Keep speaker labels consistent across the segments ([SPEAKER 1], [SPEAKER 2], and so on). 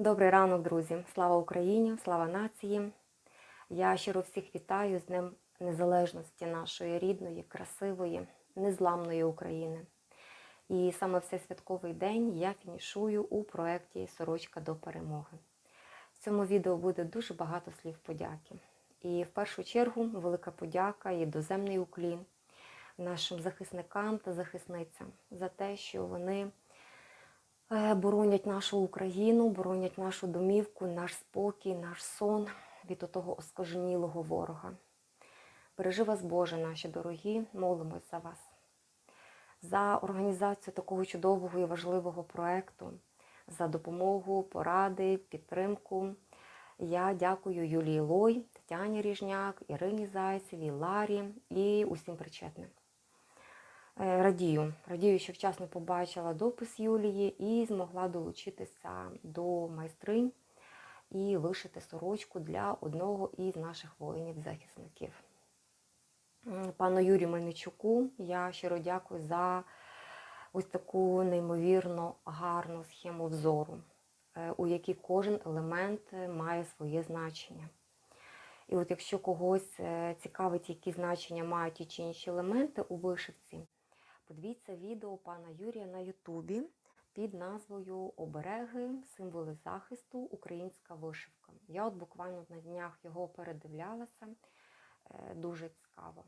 [SPEAKER 1] Добрий ранок, друзі! Слава Україні, слава нації! Я щиро всіх вітаю з Днем Незалежності нашої рідної, красивої, незламної України. І саме в цей святковий день я фінішую у проєкті Сорочка до перемоги. В цьому відео буде дуже багато слів подяки. І в першу чергу велика подяка і доземний уклін нашим захисникам та захисницям за те, що вони боронять нашу Україну, боронять нашу домівку, наш спокій, наш сон від отого оскаженілого ворога. Бережи вас, Боже, наші дорогі, молимось за вас, за організацію такого чудового і важливого проекту, за допомогу, поради, підтримку. Я дякую Юлії Лой, Тетяні Ріжняк, Ірині Зайцевій, Ларі і усім причетним. Е, Радію, радію, що вчасно побачила допис Юлії і змогла долучитися до майстринь і вишити сорочку для одного із наших воїнів-захисників. Пану Юрію Мельничуку я щиро дякую за ось таку неймовірно гарну схему взору, е, у якій кожен елемент е, має своє значення. І от якщо когось цікавить, які значення мають ті чи інші елементи у вишивці, подивіться відео пана Юрія на Ютубі під назвою Обереги, символи захисту, українська вишивка. Я от буквально на днях його передивлялася, Е, дуже цікаво.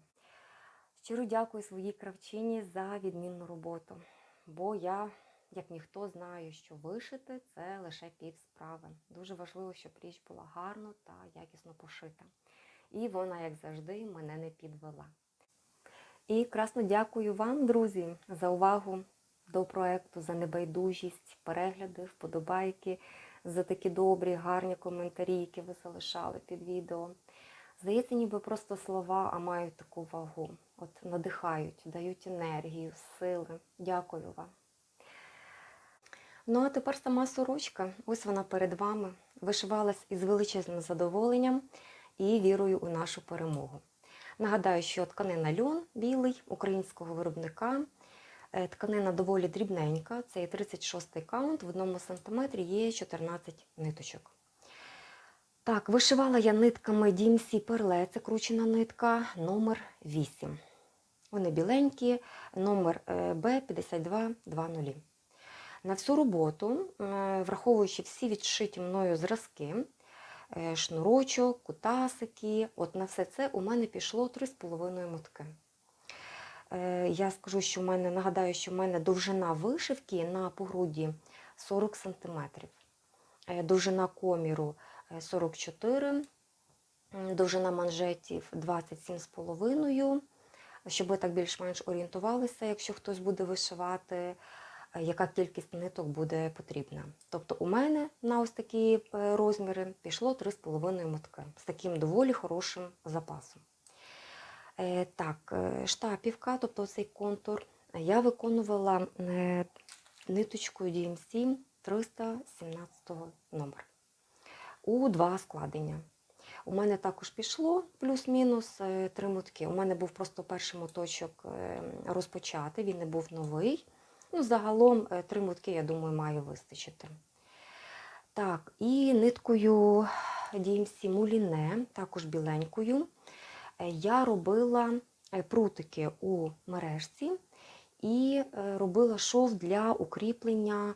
[SPEAKER 1] Щиро дякую своїй кравчині за відмінну роботу, бо я, як ніхто, знаю, що вишити це лише пів справи. Дуже важливо, щоб річ була гарно та якісно пошита. І вона, як завжди, мене не підвела. І красно дякую вам, друзі, за увагу до проекту, за небайдужість, перегляди, вподобайки, за такі добрі, гарні коментарі, які ви залишали під відео. Здається, ніби просто слова, а мають таку вагу. От надихають, дають енергію, сили. Дякую вам. Ну, а тепер сама сорочка. Ось вона перед вами. Вишивалась із величезним задоволенням і вірою у нашу перемогу. Нагадаю, що тканина льон білий українського виробника. Е, Тканина доволі дрібненька, це є 36 каунт, в одному сантиметрі є 14 ниточок. Так, вишивала я нитками DMC Перле, це кручена нитка, номер 8. Вони біленькі, номер е, B5220. На всю роботу, е, враховуючи всі відшиті мною зразки, е, шнурочок, кутасики, от на все це у мене пішло 3,5 мотки. Е, Я скажу, що в мене, нагадаю, що в мене довжина вишивки на погруді 40 см. Довжина коміру е, 44 довжина манжетів 27,5, щоб ви так більш-менш орієнтувалися, якщо хтось буде вишивати, е, яка кількість ниток буде потрібна. Тобто у мене на ось такі е, розміри пішло 3,5 мотки з таким доволі хорошим запасом. Е, Так, е, штапівка, тобто цей контур, я виконувала ниточкою DMC 317 номер у два складення. У мене також пішло плюс-мінус три мотки. У мене був просто перший моточок розпочати, він не був новий. Ну, загалом е, три мотки, я думаю, має вистачити. Так, і ниткою DMC Муліне, також біленькою, е, я робила е, прутики у мережці і робила шов для укріплення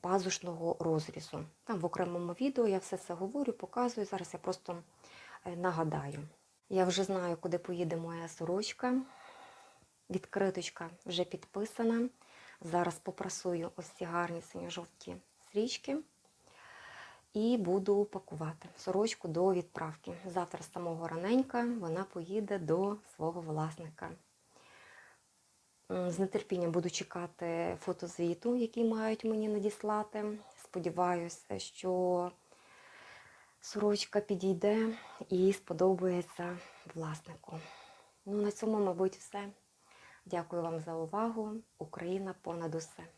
[SPEAKER 1] пазушного розрізу. Там в окремому відео я все це говорю, показую. Зараз я просто нагадаю. Я вже знаю, куди поїде моя сорочка. Відкриточка вже підписана. Зараз попрасую ось ці гарні синьо-жовті стрічки. І буду пакувати сорочку до відправки. Завтра з самого раненька вона поїде до свого власника. З нетерпінням буду чекати фотозвіту, який мають мені надіслати. Сподіваюся, що сорочка підійде і сподобається власнику. Ну, на цьому, мабуть, все. Дякую вам за увагу. Україна понад усе.